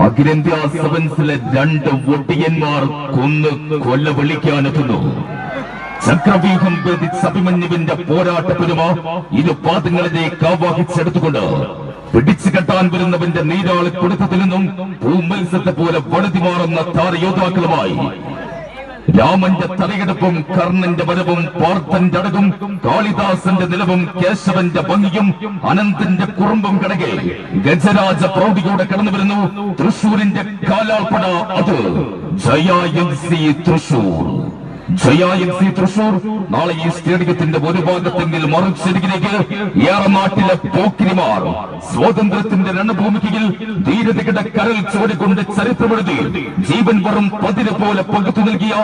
അഖിലേന്ത്യാ സെവൻസിലെ രണ്ട് ഒട്ടിയന്മാർ കൊന്ന് കൊല്ല വിളിക്കാനെത്തുന്നു. ചക്രവ്യൂഹം അഭിമന്യുവിന്റെ പോരാട്ട പെരുമ ഇരു പാദങ്ങളിലേക്ക് ആവാഹിച്ചെടുത്തുകൊണ്ട് പിടിച്ചു കെട്ടാൻ വരുന്നവന്റെ നീരാളി കൊടുത്തതിൽ നിന്നും പോലെ വഴുതി മാറുന്ന താരയോദ്ധാക്കളുമായി രാമന്റെ തലയെടുപ്പും കർണന്റെ വരവും പാർത്ഥന്റെ അടകും കാളിദാസന്റെ നിലവും കേശവന്റെ ഭംഗിയും അനന്തന്റെ കുറുമ്പും കടകെ ഗജരാജ പ്രൗഢിയോടെ കടന്നു വരുന്നു. തൃശൂരിന്റെ കാലാൾപ്പട അത്. ജയ എം സി തൃശൂർ തൃശൂർ നാളെ ഈ സ്റ്റേഡിയത്തിന്റെ ഒരു ഭാഗത്തെങ്കിൽ മറുചരികിലേക്ക് ഏറനാട്ടിലെ പോക്കിരിമാർ. സ്വാതന്ത്ര്യത്തിന്റെ രണഭൂമികയിൽ ധീരതയുടെ കരൽ ചുവടിക്കൊണ്ട് ചരിത്രമെഴുതി ജീവൻ വെറും പതിര് പോലെ പകുത്തു നൽകിയ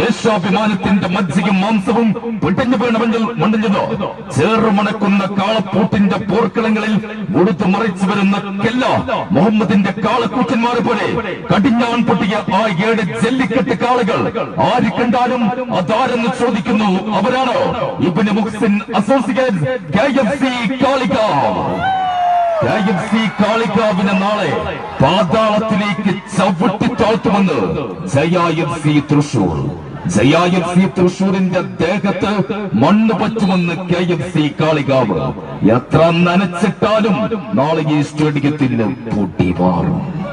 ദേശാഭിമാനത്തിന്റെ മജ്ജയും മാംസവും പിടഞ്ഞു വീണമെങ്കിൽ മണ്ണിഞ്ഞതോ? ചേറുമണക്കുന്ന കാളപ്പൂട്ടിന്റെ പോർക്കളങ്ങളിൽ ഉടുത്തു മറിച്ചു വരുന്ന കെല്ല മുഹമ്മദിന്റെ കാളക്കൂറ്റന്മാരെ പോലെ കടിഞ്ഞാൻ പൊട്ടിയ ആ ഏഴ് ജല്ലിക്കെട്ട് കാളകൾ ആര് കണ്ടാലും അതാരെന്ന് ചോദിക്കുന്നു? അവരാണോ? ഇബിന് മുഹ്സിൻ അസോസിയേറ്റ് നാളെ പാതാളത്തിലേക്ക് ചവിട്ടി താഴ്ത്തുമെന്ന് ജയ സി തൃശൂർ. ജയ സി തൃശൂരിന്റെ ദേഹത്ത് മണ്ണ് പറ്റുമെന്ന് കെ എഫ് സി കാളികാവ്. എത്ര നനച്ചിട്ടാലും നാളെ ഈ സ്റ്റേഡിയത്തിന് പൊട്ടി മാറും.